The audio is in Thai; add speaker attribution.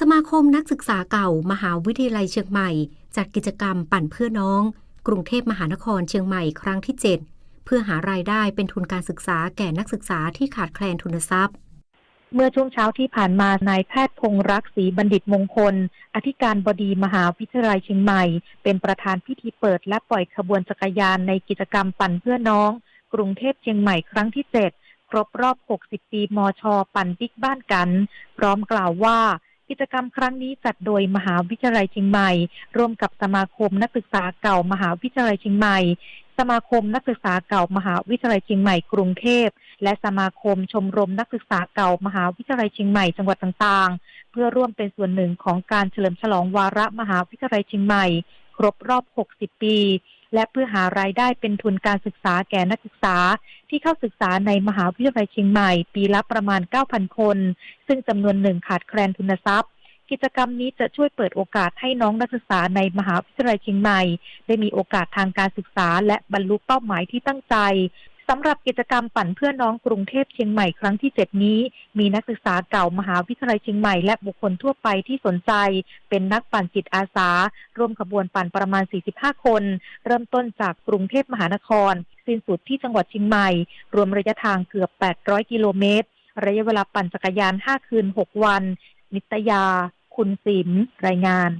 Speaker 1: สมาคมนักศึกษาเก่ามหาวิทยาลัยเชียงใหม่ จัดกิจกรรมปั่นเพื่อน้อง กรุงเทพมหานครเชียงใหม่ครั้งที่ 7 เพื่อหารายได้เป็นทุนการศึกษาแก่นักศึกษาที่ขาดแคลนทุนทรัพย์
Speaker 2: เมื่อช่วงเช้าที่ผ่านมานายแพทย์พงรักศรีบัณฑิตมงคล อธิการบดีมหาวิทยาลัยเชียงใหม่ เป็นประธานพิธีเปิดและปล่อยขบวนจักรยานในกิจกรรมปั่นเพื่อน้อง กรุงเทพเชียงใหม่ครั้งที่ 7 ครบรอบ 60 ปีมช ปั่นบิ๊กบ้านกัน พร้อมกล่าวว่า กิจกรรมครั้งนี้จัดโดยมหาวิทยาลัยเชียงใหม่ ร่วมกับสมาคมนักศึกษาเก่ามหาวิทยาลัยเชียงใหม่สมาคมนักศึกษาเก่ามหาวิทยาลัยเชียงใหม่กรุงเทพ และสมาคมชมรมนักศึกษาเก่ามหาวิทยาลัยเชียงใหม่จังหวัดต่างๆ เพื่อร่วมเป็นส่วนหนึ่งของการเฉลิมฉลองวาระมหาวิทยาลัยเชียงใหม่ ครบรอบ 60 ปี และเพื่อหารายได้เป็นทุนการศึกษาแก่นักศึกษา ที่เข้าศึกษาในมหาวิทยาลัยเชียงใหม่ ปีละประมาณ 9,000 คน ซึ่งจำนวนหนึ่งขาดแคลนทุนทรัพย์ กิจกรรมนี้จะช่วยเปิดโอกาสให้น้องนักศึกษาในมหาวิทยาลัยเชียงใหม่ ได้มีโอกาสทางการศึกษา และบรรลุเป้าหมายที่ตั้งใจ สำหรับกิจกรรมปั่นเพื่อน้องกรุงเทพเชียงใหม่ครั้งที่ 7 นี้ มีนักศึกษาเก่ามหาวิทยาลัยเชียงใหม่และบุคคลทั่วไปที่สนใจ เป็นนักปั่นจิตอาสา ร่วมขบวนปั่นประมาณ 45 คน เริ่มต้นจากกรุงเทพมหานคร สิ้นสุดที่จังหวัดเชียงใหม่ รวมระยะทางเกือบ 800 กิโลเมตร ระยะเวลาปั่นจักรยาน 5 คืน 6 วัน นิตยา คุณศิลป์รายงาน